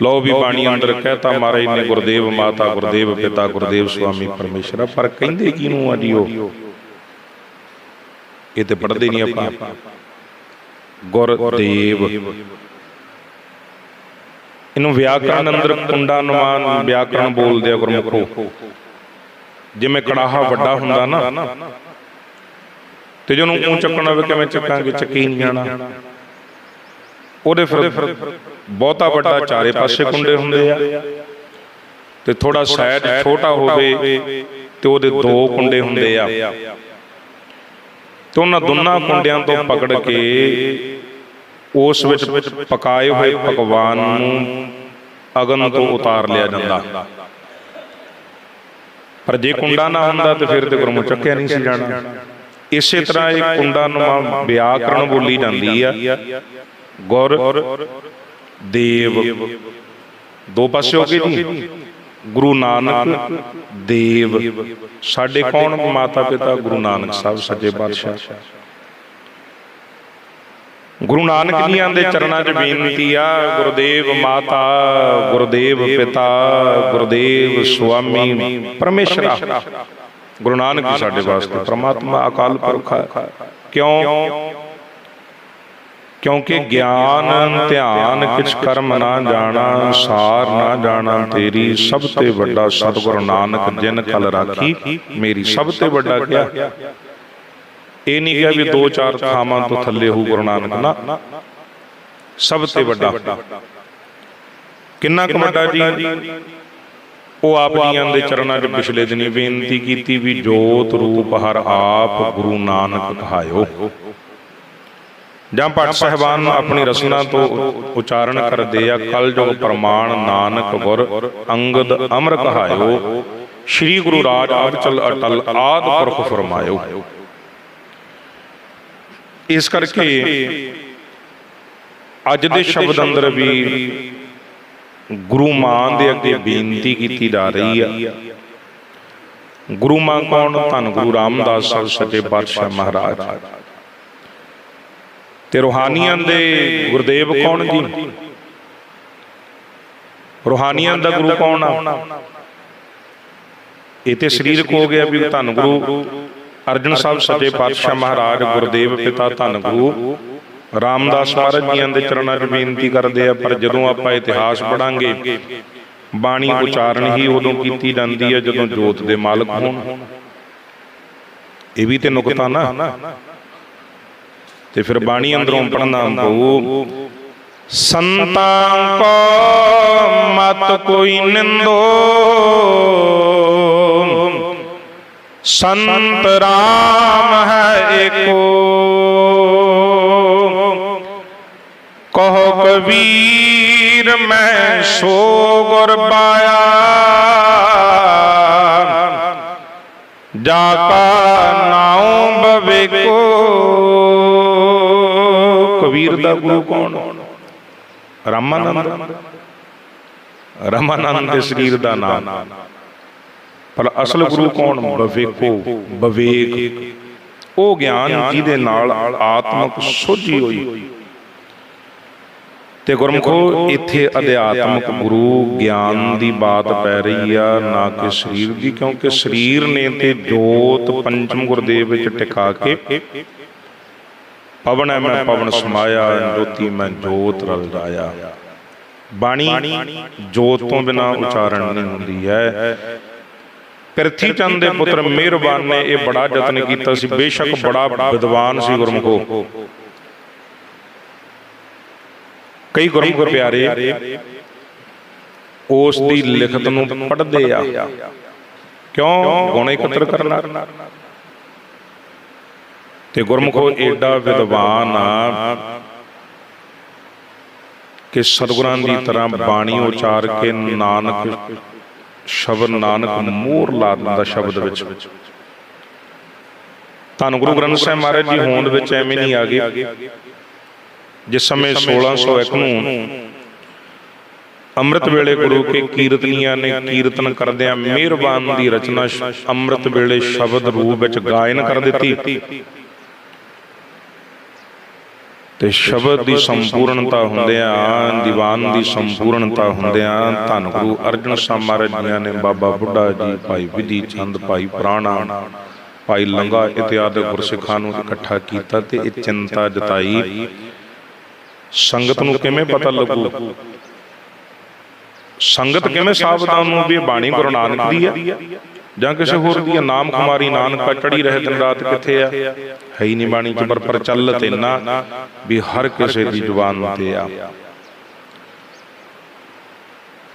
ਲੋ ਵੀ ਬਾਣੀ ਅੰਦਰ ਕਹਤਾ ਮਹਾਰਾਜ ਨੇ ਗੁਰਦੇਵ ਮਾਤਾ ਗੁਰਦੇਵ ਪਿਤਾ ਗੁਰਦੇਵ ਸੁਆਮੀ ਪਰਮੇਸ਼ਰ। ਪਰ ਕਹਿੰਦੇ ਕਿਨੂੰ ਆ ਜੀ ਉਹ? ਇਹ ਤੇ ਪੜਦੇ ਨਹੀਂ ਆਪਾਂ। ਗੁਰਦੇਵ। ਇਹਨੂੰ ਵਿਆਕਰਣ ਅੰਦਰ ਕੁੰਡਾ ਨੁਮਾਨ ਵਿਆਕਰਣ ਬੋਲਦੇ ਆ ਗੁਰਮੁਖੋ। ਜਿਵੇਂ ਕੜਾਹਾ ਵੱਡਾ ਹੁੰਦਾ ਨਾ, ਤੇ ਜਿਹਨੂੰ ਉਂ ਚੱਕਣਾ ਹੋਵੇ ਕਿਵੇਂ ਚੱਕਾਂਗੇ, ਚੱਕੀ ਨਹੀਂ ਜਾਣਾ। ਉਹਦੇ ਫਿਰ ਬਹੁਤਾ ਵੱਡਾ ਚਾਰੇ ਪਾਸੇ ਕੁੰਡੇ ਹੁੰਦੇ ਆ। ਤੇ ਥੋੜਾ ਸਾਈਡ ਛੋਟਾ ਹੋਵੇ ਤੇ ਉਹਦੇ ਦੋ ਕੁੰਡੇ ਹੁੰਦੇ ਆ। ਤੇ ਉਹਨਾਂ ਦੋਨਾਂ ਕੁੰਡਿਆਂ ਤੋਂ ਪਕੜ ਕੇ ਉਸ ਵਿੱਚ ਪਕਾਏ ਹੋਏ ਪਕਵਾਨ ਨੂੰ ਅਗਨ ਤੋਂ ਉਤਾਰ ਲਿਆ ਜਾਂਦਾ। ਪਰ ਜੇ ਕੁੰਡਾ ਨਾ ਹੁੰਦਾ ਤੇ ਫਿਰ ਤੇ ਗੁਰਮੁਖ ਚੱਕਿਆ ਨਹੀਂ ਸੀ ਜਾਣਾ। ਇਸੇ ਤਰ੍ਹਾਂ ਇਹ ਕੁੰਡਾ ਨੂੰ ਵਿਆਕਰਣ ਬੋਲੀ ਜਾਂਦੀ ਆ। ਗੁਰ ਦੇਵ। ਦੋ ਪਾਸੇ ਹੋ ਗਏ ਜੀ। ਗੁਰੂ ਨਾਨਕ ਦੇਵ ਸਾਡੇ ਕੌਣ? ਮਾਤਾ ਪਿਤਾ ਗੁਰੂ ਨਾਨਕ ਸਾਹਿਬ ਸੱਚੇ ਪਾਤਸ਼ਾਹ। ਗੁਰੂ ਨਾਨਕ ਜੀਆਂ ਦੇ ਚਰਨਾਂ 'ਚ ਬੇਨਤੀ ਆ ਗੁਰਦੇਵ ਮਾਤਾ ਗੁਰਦੇਵ ਪਿਤਾ ਗੁਰਦੇਵ ਸੁਆਮੀ ਪਰਮੇਸ਼ਰਾ। ਗੁਰੂ ਨਾਨਕ ਜੀ ਸਾਡੇ ਵਾਸਤੇ ਪ੍ਰਮਾਤਮਾ ਅਕਾਲ ਪੁਰਖ ਹੈ। ਕਿਉਂ? ਕਿਉਂਕਿ ਗਿਆਨ ਧਿਆਨ ਕਿਛ ਕਰਮ ਨਾ ਜਾਣਾ ਸਾਰ ਨਾ ਜਾਣਾ ਤੇਰੀ ਸਭ ਤੇ ਵੱਡਾ ਸਤਿਗੁਰੂ ਨਾਨਕ ਜਿਨ ਕਲ ਰਾਖੀ ਮੇਰੀ ਸਭ ਤੇ ਵੱਡਾ ਕਿਹਾ ਇਹ ਨਹੀਂ ਕਿਹਾ ਵੀ ਦੋ ਚਾਰ ਥਾਵਾਂ ਤੋਂ ਥੱਲੇ ਹੋ ਗੁਰੂ ਨਾਨਕ। ਨਾ। ਸਭ ਤੇ ਵੱਡਾ। ਕਿੰਨਾ ਕੁ ਵੱਡਾ ਜੀ? ਉਹ ਆਪ ਜੀਆਂ ਦੇ ਚਰਨਾਂ 'ਚ ਪਿਛਲੇ ਦਿਨੀ ਬੇਨਤੀ ਕੀਤੀ ਵੀ ਜੋਤ ਰੂਪ ਹਰ ਆਪ ਗੁਰੂ ਨਾਨਕ ਕਹਾਇਓ ਜਾਂ ਪਾਠ ਸਹਿਬਾਨ ਆਪਣੀ ਰਸਨਾ ਤੋਂ ਉਚਾਰਨ ਕਰਦੇ ਆ। ਕਲਯੁਗ ਪ੍ਰਮਾਣ ਨਾਨਕ ਗੁਰ ਅੰਗਦ ਅਮਰ ਕਹਾਇਓ ਸ੍ਰੀ ਗੁਰੂ ਰਾਜ ਅਵਚਲ ਅਟਲ ਆਦ ਪੁਰਖ ਫਰਮਾਇਓ। ਇਸ ਕਰਕੇ ਅੱਜ ਦੇ ਸ਼ਬਦ ਅੰਦਰ ਵੀ ਗੁਰੂ ਮਾਨ ਦੇ ਅੱਗੇ ਬੇਨਤੀ ਕੀਤੀ ਜਾ ਰਹੀ ਆ। ਗੁਰੂ ਮਾਨ ਕੌਣ? ਧੰਨ ਗੁਰੂ ਰਾਮਦਾਸ ਸਾਹਿਬ ਸੱਚੇ ਪਾਤਸ਼ਾਹ ਮਹਾਰਾਜ। ਤੇ ਰੋਹਾਨੀਆਂ ਦੇ ਗੁਰਦੇਵ ਕੌਣ ਜੀ ਰੋਹਾਨੀਆਂ ਦਾ ਗੁਰੂ ਕੌਣ ਆ? ਇਹ ਤੇ ਸਰੀਰਕ ਹੋ ਗਿਆ ਵੀ ਧੰਨ ਗੁਰੂ ਅਰਜਨ ਸਾਹਿਬ ਸੱਚੇ ਪਾਤਸ਼ਾਹ ਮਹਾਰਾਜ ਗੁਰਦੇਵ ਪਿਤਾ ਧੰਨ ਗੁਰੂ। ਰਾਮਦਾਸ ਮਹਾਰਾਜ ਜੀਆਂ ਦੇ ਚਰਨਾਂ 'ਚ ਬੇਨਤੀ ਕਰਦੇ ਆ ਪਰ ਜਦੋਂ ਆਪਾਂ ਇਤਿਹਾਸ ਪੜਾਂਗੇ ਬਾਣੀ ਉਚਾਰਨ ਹੀ ਉਦੋਂ ਕੀਤੀ ਜਾਂਦੀ ਹੈ ਜਦੋਂ ਜੋਤ ਦੇ ਮਾਲਕ ਹੋਣ। ਇਹ ਵੀ ਤੇ ਨੁਕਤਾ ਨਾ। ਤੇ ਫਿਰ ਬਾਣੀ ਅੰਦਰੋਂ ਪੜਨਾ ਪਊ ਸੰਤਾਂ ਕੋ ਮਤ ਕੋਈ ਨਿੰਦੋ। ਸੰਤ ਰਾਮ ਹੈ ਏਕੋ। ਕਹੋ ਕਬੀਰ ਮੈਂ ਸੋ ਗੁਰ ਪਾਇਆ ਜਾ ਕਾ ਨਾਉ ਬਵੇਕੋ। ਕਬੀਰ ਦਾ ਗੁਰੂ ਕੌਣ? ਰਾਮਾਨੰਦ। ਰਾਮਾਨੰਦ ਦੇ ਸਰੀਰ ਦਾ ਨਾਮ। ਪਰ ਅਸਲ ਗੁਰੂ ਕੌਣ? ਬਵੇਕੋ। ਬਵੇਕ। ਉਹ ਗਿਆਨ ਜਿਹਦੇ ਨਾਲ ਆਤਮਿਕ ਸੋਝੀ ਹੋਈ। ਤੇ ਗੁਰਮਖੋ ਇੱਥੇ ਅਧਿਆਤਮਿਕ ਗੁਰੂ ਗਿਆਨ ਦੀ ਬਾਤ ਪੈ ਰਹੀ ਆ ਨਾ ਕਿ ਸਰੀਰ ਦੀ ਕਿਉਂਕਿ ਸਰੀਰ ਨੇ ਤੇ ਜੋਤ ਪੰਚਮ ਗੁਰਦੇਵ ਵਿੱਚ ਟਿਕਾ ਕੇ ਪਵਨ ਹੈ ਮੈਂ ਪਵਨ ਸਮਾਇਆ ਜੋਤੀ ਮੈਂ ਜੋਤ ਰਲ ਜਾਇਆ ਬਾਣੀ ਜੋਤ ਤੋਂ ਬਿਨਾ ਉਚਾਰਨ ਨਹੀਂ ਹੁੰਦੀ ਹੈ ਪ੍ਰਿਥੀ ਚੰਦ ਦੇ ਪੁੱਤਰ ਮਿਹਰਬਾਨ ਨੇ ਇਹ ਬੜਾ ਯਤਨ ਕੀਤਾ ਸੀ। ਬੇਸ਼ੱਕ ਬੜਾ ਵਿਦਵਾਨ ਸੀ ਗੁਰਮੁਖੋ। ਕਈ ਗੁਰਮੁਖ ਪਿਆਰੇ ਉਸ ਦੀ ਲਿਖਤ ਨੂੰ ਪੜ੍ਹਦੇ ਆ। ਕਿਉਂ? ਗੁਣ ਇਕੱਤਰ ਕਰਨਾ ਤੇ ਗੁਰਮੁਖੋ ਏਡਾ ਵਿਦਵਾਨ ਆ ਕਿ ਸਤਿਗੁਰਾਂ ਦੀ ਤਰ੍ਹਾਂ ਬਾਣੀ ਉਚਾਰ ਕੇ ਨਾਨਕ ਸ਼ਬਦ ਨਾਨਕ ਮੋਹਰ ਲਾ ਦਿੰਦਾ ਸ਼ਬਦ ਵਿੱਚ। ਧੰਨ ਗੁਰੂ ਗ੍ਰੰਥ ਸਾਹਿਬ ਮਹਾਰਾਜ ਜੀ ਹੋਂਦ ਵਿੱਚ ਐਵੇਂ ਨਹੀਂ ਆ ਗਏ ਜਿਸ ਸਮੇਂ 1601 ਨੂੰ ਅੰਮ੍ਰਿਤ ਵੇਲੇ ਗੁਰੂ ਕੇ ਕੀਰਤਨੀਆਂ ਨੇ ਕੀਰਤਨ ਕਰਦਿਆਂ ਮਿਹਰਬਾਨ ਦੀ ਰਚਨਾ ਅੰਮ੍ਰਿਤ ਵੇਲੇ ਸ਼ਬਦ ਰੂਪ ਵਿੱਚ ਗਾਇਨ ਕਰ ਦਿੱਤੀ। ਤੇ ਸ਼ਬਦ ਦੀ ਸੰਪੂਰਨਤਾ ਹੁੰਦਿਆਂ ਦੀਵਾਨ ਦੀ ਸੰਪੂਰਨਤਾ ਹੁੰਦਿਆਂ ਧੰਨ ਗੁਰੂ ਅਰਜਨ ਸਾਹਿਬ ਮਹਾਰਾਜ ਜੀਆਂ ਨੇ ਬਾਬਾ ਬੁੱਢਾ ਜੀ ਭਾਈ ਵਿਧੀ ਚੰਦ ਭਾਈ ਪ੍ਰਾਣਾ ਭਾਈ ਲੰਗਾ ਇਤਿਆਦਿ ਗੁਰਸਿੱਖਾਂ ਨੂੰ ਇਕੱਠਾ ਕੀਤਾ ਤੇ ਇਹ ਚਿੰਤਾ ਜਤਾਈ। ਸੰਗਤ ਨੂੰ ਕਿਵੇਂ ਪਤਾ ਲੱਗੂ? ਸੰਗਤ ਕਿਵੇਂ ਸਾਬਦਾਨ ਨੂੰ ਵੀ ਬਾਣੀ ਗੁਰੂ ਨਾਨਕ ਦੀ ਹੈ? ਜਾਂ ਕਿਸੇ ਹੋਰ ਦੀ ਨਾਮ ਕੁਮਾਰੀ ਨਾਨਕਾ ਚੜੀ ਰਹੇ ਦਿਨ ਰਾਤ ਕਿੱਥੇ ਆ? ਹੈ ਹੀ ਨਹੀਂ ਬਾਣੀ ਚ ਪਰ ਪ੍ਰਚਲਿਤ ਇੰਨਾ ਵੀ ਹਰ ਕਿਸੇ ਦੀ ਜ਼ੁਬਾਨ ਤੇ ਆ।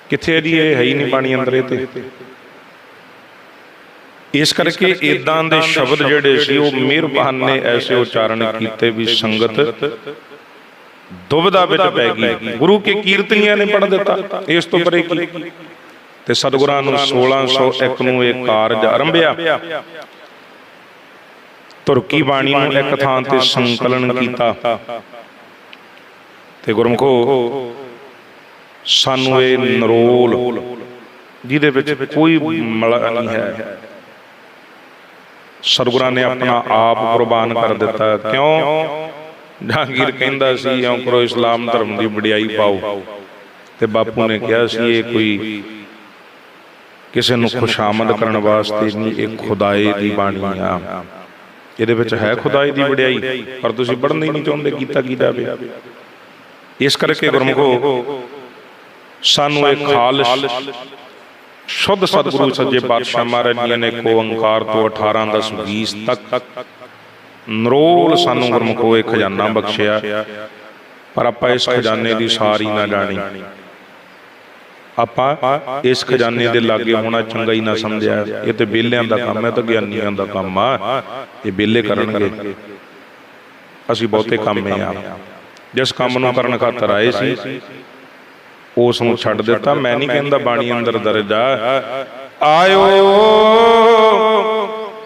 ਕਿੱਥੇ ਜੀ ਇਹ? ਹੈ ਹੀ ਨਹੀਂ ਬਾਣੀ ਅੰਦਰ ਇਹ ਤੇ। ਇਸ ਕਰਕੇ ਇਦਾਂ ਦੇ ਸ਼ਬਦ ਜਿਹੜੇ ਸੀ ਉਹ ਮਿਹਰਬਾਨ ਨੇ ਐਸੇ ਉਚਾਰਨ ਕੀਤੇ ਵੀ ਸੰਗਤ ਦੁਬਿਧਾ ਵਿੱਚ ਪੈ ਗਈ। ਗੁਰੂ ਕੇ ਕੀਰਤਨੀਆਂ ਨੇ ਪੜ ਦਿੱਤਾ। ਇਸ ਤੋਂ ਪਰੇ ਕੀ? ਤੇ ਸਤਿਗੁਰਾਂ ਨੂੰ 1601 ਨੂੰ ਇਹ ਕਾਰਜ ਆਰੰਭਿਆ। ਤੁਰਕੀ ਬਾਣੀ ਨੂੰ ਇੱਕ ਥਾਂ ਤੇ ਸੰਕਲਨ ਕੀਤਾ ਤੇ ਗੁਰਮਖੋ, ਸਾਨੂੰ ਇਹ ਨਰੋਲ ਜਿਹਦੇ ਵਿੱਚ ਕੋਈ ਮਲ ਨਹੀਂ ਹੈ। ਸਤਿਗੁਰਾਂ ਨੇ ਆਪਣਾ ਆਪ ਕੁਰਬਾਨ ਕਰ ਦਿੱਤਾ। ਕਿਉਂ? ਜਹਾਂਗੀਰ ਕਹਿੰਦਾ ਸੀ ਇਉਂ ਕਰੋ ਇਸਲਾਮ ਧਰਮ ਦੀ ਵਡਿਆਈ ਪਾਓ। ਤੇ ਬਾਪੂ ਨੇ ਕਿਹਾ ਸੀ, ਇਹ ਕੋਈ ਕਿਸੇ ਨੂੰ ਖੁਸ਼ਾਮਦ ਕਰਨ ਵਾਸਤੇ ਨਹੀਂ ਇਹ ਖੁਦਾਏ ਦੀ ਬਾਣੀ ਆ। ਇਹਦੇ ਵਿੱਚ ਹੈ ਖੁਦਾਈ ਦੀ ਵਡਿਆਈ ਪਰ ਤੁਸੀਂ ਪੜ੍ਹਨਾ ਨਹੀਂ ਚਾਹੁੰਦੇ ਕੀਤਾ ਕੀ ਜਾਵੇ। ਇਸ ਕਰਕੇ ਗੁਰਮੁਖੋ ਸਾਨੂੰ ਇਹ ਖਾਲਸ ਸ਼ੁੱਧ ਸਤਿਗੁਰੂ ਸੱਜੇ ਪਾਤਸ਼ਾਹ ਮਹਾਰਾਜ ਜੀ ਨੇ ਕੋ ਓੰਕਾਰ ਤੋਂ 18 10 20 ਤੱਕ ਨਰੋਲ ਸਾਨੂੰ ਗੁਰਮੁਖੋ ਇਹ ਖਜ਼ਾਨਾ ਬਖਸ਼ਿਆ। ਪਰ ਆਪਾਂ ਇਸ ਖਜ਼ਾਨੇ ਦੀ ਸਾਰੀ ਨਾ ਜਾਣੀ। ਆਪਾਂ ਇਸ ਖਜ਼ਾਨੇ ਦੇ ਲਾਗੇ ਹੋਣਾ ਚੰਗਾ ਹੀ ਨਾ ਸਮਝਿਆ। ਇਹ ਤੇ ਬੇਲਿਆਂ ਦਾ ਕੰਮ ਹੈ ਤਾਂ ਗਿਆਨੀਆਂ ਦਾ ਕੰਮ ਆ। ਇਹ ਬੇਲੇ ਕਰਨਗੇ। ਅਸੀਂ ਬਹੁਤੇ ਕੰਮੇ ਆ। ਜਿਸ ਕੰਮ ਨੂੰ ਕਰਨ ਖਾਤਰ ਆਏ ਸੀ ਉਸ ਨੂੰ ਛੱਡ ਦਿੱਤਾ। ਮੈਂ ਨਹੀਂ ਕਹਿੰਦਾ ਬਾਣੀ ਅੰਦਰ ਦਰਜਾ। ਆਇਓ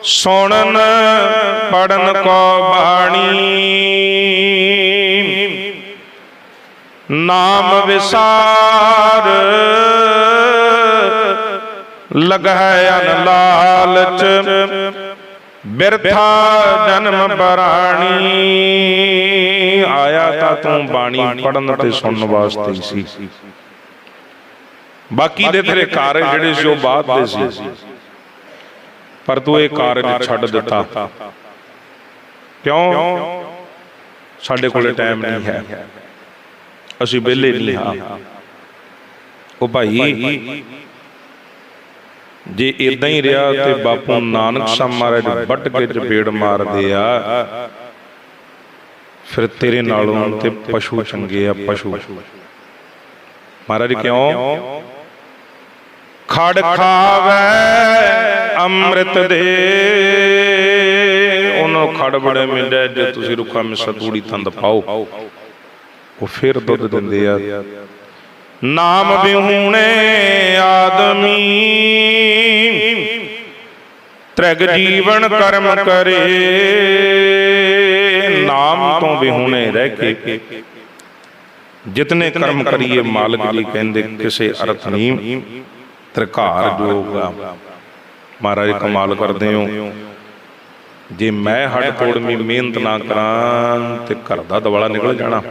ਸੁਣਨ ਪੜਨ ਕੋ ਬਾਣੀ। ਨਾਮ ਵਿਸਾਰ। ਲਗਾਇ ਅਨ ਲਾਲਚ। ਬਿਰਥਾ ਜਨਮ ਬਰਾਣੀ। ਆਇਆ ਤਾਂ ਤੂੰ ਬਾਣੀ ਪੜਨ ਤੇ ਸੁਣਨ ਵਾਸਤੇ ਸੀ। ਬਾਕੀ ਦੇ ਤੇਰੇ ਕਾਰਜ ਜਿਹੜੇ ਸੀ ਉਹ ਬਾਅਦ ਦੇ ਸੀ। ਪਰ ਤੂੰ ਇਹ ਕਾਰਜ ਛੱਡ ਦਿੱਤਾ। ਕਿਉਂ? ਸਾਡੇ ਕੋਲੇ ਟਾਈਮ ਨਹੀਂ ਹੈ। ਅਸੀਂ ਵਿਹਲੇ ਨਹੀਂ ਹਾਂ। ਉਹ ਭਾਈ, ਜੇ ਇਦਾਂ ਹੀ ਰਿਹਾ ਤੇ ਬਾਪੂ ਨਾਨਕ ਸਾਹਿਬ ਮਹਾਰਾਜ ਵੱਟ ਕੇ ਚਪੇੜ ਮਾਰਦੇ ਆ, ਫਿਰ ਤੇਰੇ ਨਾਲੋਂ ਤੇ ਪਸ਼ੂ ਚੰਗੇ ਆ ਪਸ਼ੂ। ਮਹਾਰਾਜ ਕਿਉਂ? ਖੜ ਖਾਵੇ ਅੰਮ੍ਰਿਤ ਦੇ, ਉਹਨੂੰ ਖੜ ਬੜੇ ਮਿਲਦਾ ਜੇ ਤੁਸੀਂ ਰੁੱਖਾ ਮਿਸਾ ਤੂੜੀ ਤੰਦ ਪਾਓ। ਉਹ ਫਿਰ ਦੁੱਧ ਦਿੰਦੇ ਆ। ਨਾਮ ਵਿਹੂਣੇ ਆਦਮੀ। ਤ੍ਰਗ ਜੀਵਨ ਕਰਮ ਕਰੇ। ਨਾਮ ਤੋਂ ਵਿਹੂਣੇ ਰਹਿ ਕੇ। ਜਿਤਨੇ ਕਰਮ ਕਰੀਏ ਮਾਲਕ ਜੀ ਕਹਿੰਦੇ ਕਿਸੇ ਅਰਥ ਨਹੀਂ। ਤ੍ਰਿਕਾਰ ਜੋਗਾ ਮਹਾਰਾਜ ਕਮਾਲ ਕਰਦੇ ਹੋ। ਜੇ ਮੈਂ ਹੱਡ ਤੋੜਵੀਂ ਮਿਹਨਤ ਨਾ ਕਰਾਂ ਤੇ ਘਰ ਦਾ ਦਵਾਲਾ ਨਿਕਲ ਜਾਣਾ।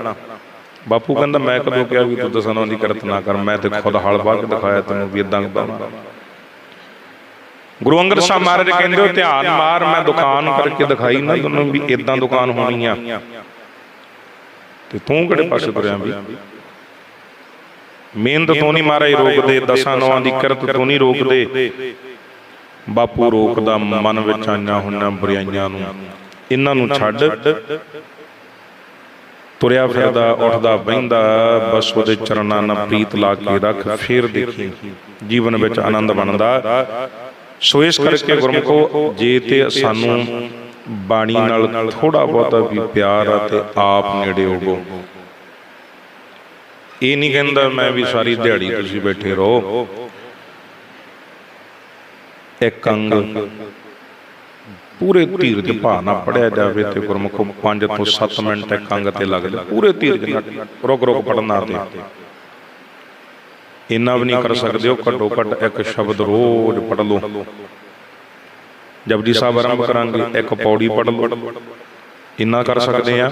ਬਾਪੂ ਕਹਿੰਦਾ ਮੈਂ ਕਦੋਂ ਕਿਹਾ ਵੀ ਤੂੰ ਦਸਨਾਂ ਦੀ ਕਰਤ ਨਾ ਕਰ ਮੈਂ ਤੇ ਖੁਦ ਹਲ ਕੇ ਦਿਖਾਇਆ ਤੈਨੂੰ ਵੀ ਇਦਾਂ ਕਰਦਾ ਗੁਰੂ ਅੰਗਦ ਸਾਹਿਬ ਮਹਾਰਾਜ ਕਹਿੰਦੇ ਹੋ ਧਿਆਨ ਮਾਰ ਮੈਂ ਦੁਕਾਨ ਕਰਕੇ ਦਿਖਾਈ ਨਾ ਤੈਨੂੰ ਵੀ ਇਦਾਂ ਦੁਕਾਨ ਹੋਣੀ ਆ। ਤੇ ਤੂੰ ਕਿਹੜੇ ਪਾਸੇ ਤੁਰਿਆ ਵੀ? ਮਿਹਨਤ ਤੋਂ ਨਹੀਂ ਮਹਾਰਾਜ ਰੋਕਦੇ ਦਸਾਂ ਨੌਆਂ ਦੀ ਕਰਤ ਤੋਂ ਨਹੀਂ ਰੋਕਦੇ। ਬਾਪੂ ਰੋਕਦਾ ਮਨ ਵਿੱਚ ਆਈਆਂ ਹੋਈਆਂ ਬੁਰਾਈਆਂ ਨੂੰ। ਇਹਨਾਂ ਨੂੰ ਛੱਡ। ਤੁਰਿਆ ਫਿਰਦਾ ਉੱਠਦਾ ਬਹਿੰਦਾ ਬਸ ਉਹਦੇ ਚਰਨਾਂ ਨਾਲ ਪ੍ਰੀਤ ਲਾ ਕੇ ਰੱਖ ਫੇਰ ਦੇਖੀ। ਜੀਵਨ ਵਿੱਚ ਆਨੰਦ ਬਣਦਾ। ਸੋ ਇਸ ਕਰਕੇ ਗੁਰਮਖੋ ਜੇ ਤੇ ਸਾਨੂੰ ਬਾਣੀ ਨਾਲ ਥੋੜਾ ਬਹੁਤਾ ਵੀ ਪਿਆਰ ਆ ਤੇ ਆਪ ਨੇੜੇ ਹੋਵੋ। ਇਹ ਨਹੀਂ ਕਹਿੰਦਾ ਮੈਂ ਵੀ ਸਾਰੀ ਦਿਹਾੜੀ ਤੁਸੀਂ ਬੈਠੇ ਰਹੋ। ਇੱਕ ਅੰਗ। ਪੂਰੇ ਧੀਰਜ ਭਾਣਾ ਪੜਿਆ ਜਾਵੇ ਤੇ ਗੁਰਮੁਖੋ 5 ਤੋਂ 7 ਮਿੰਟ ਇੱਕ ਅੰਗ ਤੇ ਲੱਗਦੇ ਪੂਰੇ ਧੀਰਜ ਨਾਲ ਰੁਕ ਰੁਕ ਪੜਨਾ ਤੇ ਇੰਨਾ ਵੀ ਨਹੀਂ ਕਰ ਸਕਦੇ ਹੋ ਘੱਟੋ ਘੱਟ ਇੱਕ ਸ਼ਬਦ ਰੋਜ਼ ਪੜ ਲਓ। ਜਪਜੀ ਸਾਹਿਬ ਆਰੰਭ ਕਰਾਂਗੇ, ਇੱਕ ਪੌੜੀ ਪੜ ਲਓ। ਇੰਨਾ ਕਰ ਸਕਦੇ ਆ?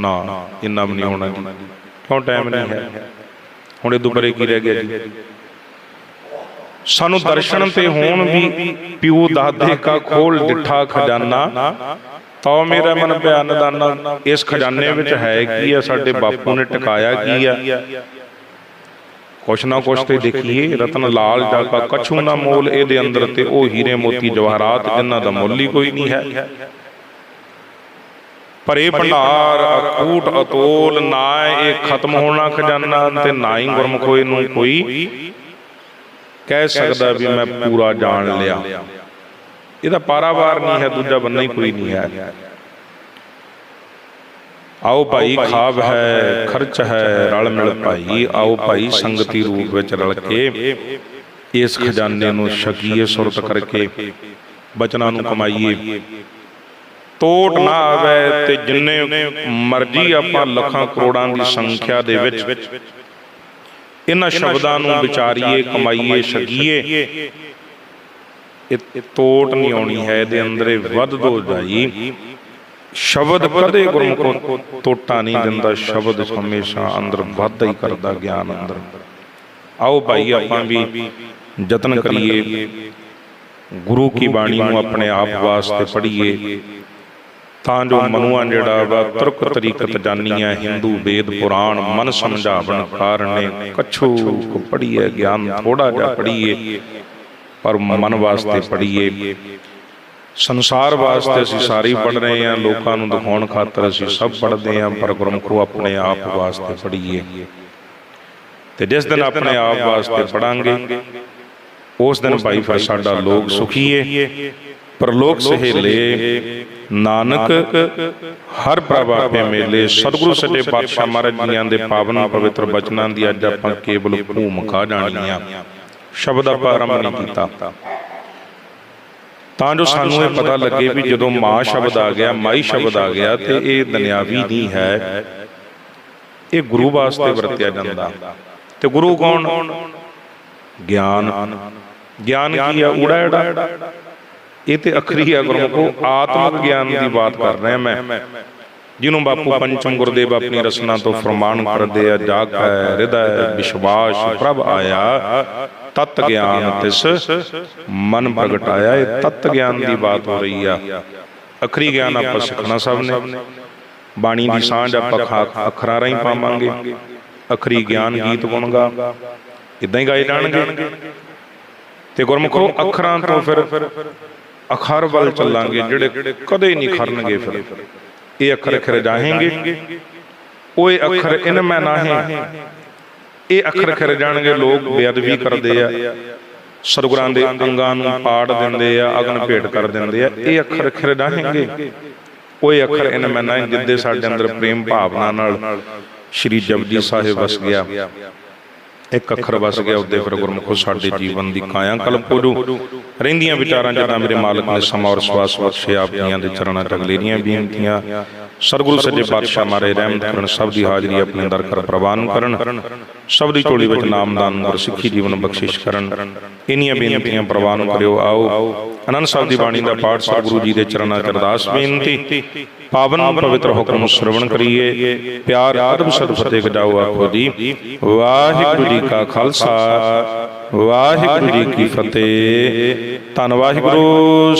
ਨਾ, ਇੰਨਾ ਵੀ ਨਹੀਂ ਹੋਣਾ ਜੀ। ਕਿਉਂ ਟਾਈਮ ਨਹੀਂ ਹੈ? ਹੁਣ ਇਹ ਦੁਪਰੇ ਕੀ ਰਹਿ ਗਿਆ ਜੀ? ਸਾਨੂੰ ਦਰਸ਼ਨ ਤੇ ਹੋਣ ਵੀ ਪਿਓ ਦਾਦੇ ਕਾ ਖੋਲ ਡਿਠਾ ਖਜ਼ਾਨਾ। ਤਉ ਮੇਰਾ ਮਨ ਬਿਆਨ ਦਾਨਾ ਇਸ ਖਜ਼ਾਨੇ ਵਿੱਚ ਹੈ ਕੀ ਆ? ਸਾਡੇ ਬਾਪੂ ਨੇ ਟਿਕਾਇਆ ਕੀ ਆ? ਕੁਛ ਨਾ ਕੁਛ ਤੇ ਦੇਖੀਏ ਰਤਨ ਲਾਲ ਜਾਗਾ ਕਛੂ ਨਾ ਮੋਲ ਇਹਦੇ ਅੰਦਰ ਤੇ ਉਹ ਹੀਰੇ ਮੋਤੀ ਜਵਾਹਰਾਤ ਜਿਨ੍ਹਾਂ ਦਾ ਮੁੱਲ ਹੀ ਕੋਈ ਨਹੀਂ ਹੈ। ਪਰ ਭੰਡਾਰ ਅਕੂਟ ਅਤੋਲ ਨਾ ਇਹ ਖਤਮ ਹੋਣਾ ਖਜ਼ਾਨਾ ਤੇ ਨਾ ਹੀ ਗੁਰਮੁਖੋ ਇਹਨੂੰ ਕੋਈ ਕਹਿ ਸਕਦਾ ਵੀ ਮੈਂ ਪੂਰਾ ਜਾਣ ਲਿਆ। ਇਹਦਾ ਪਾਰਾਵਾਰ ਨਹੀਂ ਹੈ ਦੂਜਾ ਬੰਨਾ ਹੀ ਕੋਈ ਨਹੀਂ ਹੈ। ਆਓ ਭਾਈ ਖਾਬ ਹੈ ਖਰਚ ਹੈ ਰਲ ਮਿਲ ਭਾਈ। ਆਓ ਭਾਈ ਸੰਗਤੀ ਰੂਪ ਵਿੱਚ ਰਲ ਕੇ ਇਸ ਖਜ਼ਾਨੇ ਨੂੰ ਛਕੀਏ ਸੁਰਤ ਕਰਕੇ ਬਚਨਾਂ ਨੂੰ ਕਮਾਈਏ। ਟੋਟ ਨਾ ਆਵੇ ਤੇ ਜਿੰਨੇ ਮਰਜ਼ੀ ਆਪਾਂ ਲੱਖਾਂ ਕਰੋੜਾਂ ਦੀ ਸੰਖਿਆ ਦੇ ਵਿੱਚ ਇਹਨਾਂ ਸ਼ਬਦਾਂ ਨੂੰ ਵਿਚਾਰੀਏ ਕਮਾਈਏ ਛਕੀਏ ਇਹ ਟੋਟ ਨਹੀਂ ਆਉਣੀ ਹੈ ਇਹਦੇ ਅੰਦਰੇ ਵੱਧ ਦੋ ਜਾਈ। ਸ਼ਬਦ ਕਦੇ ਗੁਰਮੁਖੋ ਟੋਟਾ ਨਹੀਂ ਦਿੰਦਾ ਸ਼ਬਦ ਹਮੇਸ਼ਾ ਅੰਦਰ ਵਾਧਾ ਹੀ ਕਰਦਾ ਗਿਆਨ ਅੰਦਰ। ਆਓ ਭਾਈ ਆਪਾਂ ਵੀ ਯਤਨ ਕਰੀਏ। ਗੁਰੂ ਕੀ ਬਾਣੀ ਨੂੰ ਆਪਣੇ ਆਪ ਵਾਸਤੇ ਪੜ੍ਹੀਏ। ਤਾਂ ਜੋ ਮਨੁਆ ਜਿਹੜਾ ਵਾ ਤੁਰਕ ਤਰੀਕਤ ਜਾਨੀਆਂ ਹਿੰਦੂ ਵੇਦ ਪੁਰਾਣ ਮਨ ਸਮਝਾਵਣ ਕਾਰਣੇ ਕਛੂ ਕੋ ਪੜ੍ਹੀਏ ਗਿਆਨ ਥੋੜਾ ਜਿਹਾ ਪੜ੍ਹੀਏ ਪਰ ਮਨ ਵਾਸਤੇ ਪੜ੍ਹੀਏ। ਸੰਸਾਰ ਵਾਸਤੇ ਅਸੀਂ ਸਾਰੇ ਹੀ ਪੜ੍ਹ ਰਹੇ ਹਾਂ ਲੋਕਾਂ ਨੂੰ ਦਿਖਾਉਣ ਖਾਤਰ ਅਸੀਂ ਸਭ ਪੜ੍ਹਦੇ ਹਾਂ ਪਰ ਗੁਰਮੁਖੋ ਆਪਣੇ ਆਪ ਵਾਸਤੇ ਪੜ੍ਹੀਏ। ਤੇ ਜਿਸ ਦਿਨ ਆਪਣੇ ਆਪ ਵਾਸਤੇ ਪੜਾਂਗੇ ਉਸ ਦਿਨ ਭਾਈ ਫਿਰ ਸਾਡਾ ਲੋਕ ਸੁਖੀਏ ਪਰਲੋਕ ਸਹੇਲੇ ਨਾਨਕ, ਹਰ ਪ੍ਰਭ ਆਪੇ ਮੇਲੇ, ਸਤਿਗੁਰੂ ਸੱਚੇ ਪਾਤਸ਼ਾਹ ਮਹਾਰਾਜ ਜੀਆਂ ਦੇ ਪਾਵਨ ਪਵਿੱਤਰ ਬਚਨਾਂ ਦੀ ਅੱਜ ਆਪਾਂ ਕੇਵਲ ਭੂਮਿਕਾ ਜਾਣੀਆਂ। ਸ਼ਬਦ ਆਪਾਂ ਆਰੰਭ ਨਹੀਂ ਕੀਤਾ। ਤਾਂ ਜੋ ਸਾਨੂੰ ਇਹ ਪਤਾ ਲੱਗੇ ਵੀ ਜਦੋਂ ਮਾਂ ਸ਼ਬਦ ਆ ਗਿਆ, ਮਾਈ ਸ਼ਬਦ ਆ ਗਿਆ, ਤੇ ਇਹ ਦੁਨਿਆਵੀ ਨਹੀਂ ਹੈ। ਇਹ ਗੁਰੂ ਵਾਸਤੇ ਵਰਤਿਆ ਜਾਂਦਾ। ਤੇ ਗੁਰੂ ਕੌਣ? ਗਿਆਨ। ਗਿਆਨ ਕੀ ਆ? ਊੜਾ ਏੜਾ ਇਹ ਤੇ ਅਖਰੀ ਆ ਗੁਰਮੁਖੋ ਆਤਮਿਕ ਗਿਆਨ ਦੀ ਬਾਤ ਕਰ ਰਿਹਾ ਮੈਂ। ਜਿਹਨੂੰ ਬਾਪੂ ਪੰਚਮ ਗੁਰਦੇਵ ਆਪਣੀ ਰਸਨਾ ਤੋਂ ਫਰਮਾਨ ਕਰਦੇ ਆ ਜਾਗ ਹੈ ਹਿਰਦੈ ਵਿਸ਼ਵਾਸ ਪ੍ਰਭ ਆਇਆ। ਤਤ ਗਿਆਨ ਤਿਸ ਮਨ ਪ੍ਰਗਟਾਇਆ। ਇਹ ਤਤ ਗਿਆਨ ਦੀ ਬਾਤ ਹੋ ਰਹੀ ਆ। ਅਖਰੀ ਗਿਆਨ ਆਪਾਂ ਸਿੱਖਣਾ ਸਭ ਨੇ। ਬਾਣੀ ਦੀ ਸਾਂਝ ਆਪਾਂ ਅੱਖਰਾਂ ਰਾਹੀਂ ਪਾਵਾਂਗੇ। ਅਖਰੀ ਗਿਆਨ ਗੀਤ ਗੁਣਗਾ ਇਦਾਂ ਹੀ ਗਾਏ ਜਾਣਗੇ। ਤੇ ਗੁਰਮੁਖੋ ਅੱਖਰਾਂ ਤੋਂ ਫਿਰ ਅਖਰ ਵੱਲ ਚੱਲਾਂਗੇ, ਜਿਹੜੇ ਕਦੇ ਨਹੀਂ ਖਰਨਗੇ ਫਿਰ। ਇਹ ਅੱਖਰ ਖਰ ਓਏ ਅੱਖਰ ਇਨ ਮੈਂ ਨਾਹੇ। ਇਹ ਅੱਖਰ ਖਰ ਲੋਕ ਬੇਅਦਬੀ ਕਰਦੇ ਆ। ਸਰਗੁਰਾਂ ਦੇ ਅੰਗਾਂ ਨੂੰ ਪਾੜ ਦਿੰਦੇ ਆ, ਅਗਨ ਭੇਟ ਕਰ ਦਿੰਦੇ ਆ। ਇਹ ਅੱਖਰ ਖਰ ਜਾਹੇਂਗੇ। ਓਏ ਅੱਖਰ ਇਨ ਮੈਂ ਨਾਹੇ, ਜਿੱਦੇ ਸਾਡੇ ਅੰਦਰ ਪ੍ਰੇਮ ਭਾਵਨਾ ਨਾਲ ਸ਼੍ਰੀ ਜਪਜੀ ਸਾਹਿਬ ਵਸ ਗਿਆ। ਇੱਕ ਅੱਖਰ ਵਸ ਗਿਆ ਉਹਦੇ ਫਿਰ ਗੁਰਮੁਖੋ ਸਾਡੇ ਜੀਵਨ ਦੀ ਕਾਇਆ ਹੋ ਜੂ ਰਹਿੰਦੀਆਂ ਵਿਚਾਰਾਂ ਜਦਾਂ ਮੇਰੇ ਮਾਲਕ ਨੇ ਸਮਾਂ ਔਰ ਸਵਾਸ ਬਖਸ਼ੇ ਆਪ ਦੇ ਚਰਨਾਂ ਚ ਅਗਲੇਰੀਆਂ ਬੇਨਤੀਆਂ। ਸਰਗੁਰੂ ਸੱਜੇ ਪਾਤਸ਼ਾਹ ਮਾਰੇ ਰਹਿਮਤ ਕਰਨ ਸਭ ਦੀ ਹਾਜ਼ਰੀ ਆਪਣੇ ਦਰ ਕਰ ਪ੍ਰਵਾਨ ਕਰਨ ਸਭ ਦੀ ਝੋਲੀ ਵਿੱਚ ਨਾਮਦਾਨ ਗੁਰ ਸਿੱਖੀ ਜੀਵਨ ਬਖਸ਼ਿਸ਼ ਕਰਨ ਇਨੀਆਂ ਬੇਨਤੀਆਂ ਪ੍ਰਵਾਨ ਕਰਿਓ ਆਓ। ਅਨੰਦ ਸਾਹਿਬ ਦੀ ਬਾਣੀ ਦਾ ਪਾਠ ਸਤਿਗੁਰੂ ਜੀ ਦੇ ਚਰਨਾਂ ਚ ਅਰਦਾਸ ਬੇਨਤੀ ਪਾਵਨ ਪਵਿੱਤਰ ਹੁਕਮ ਸ਼ਰਵਣ ਕਰੀਏ ਪਿਆਰ ਅਦਬ ਸਦ ਫਤਿਹ ਗਜਾਓ ਆਖੋ ਜੀ ਵਾਹਿਗੁਰੂ ਜੀ ਕਾ ਖਾਲਸਾ ਵਾਹਿਗੁਰੂ ਜੀ ਕੀ ਫਤਿਹ। ਧੰਨ ਵਾਹਿਗੁਰੂ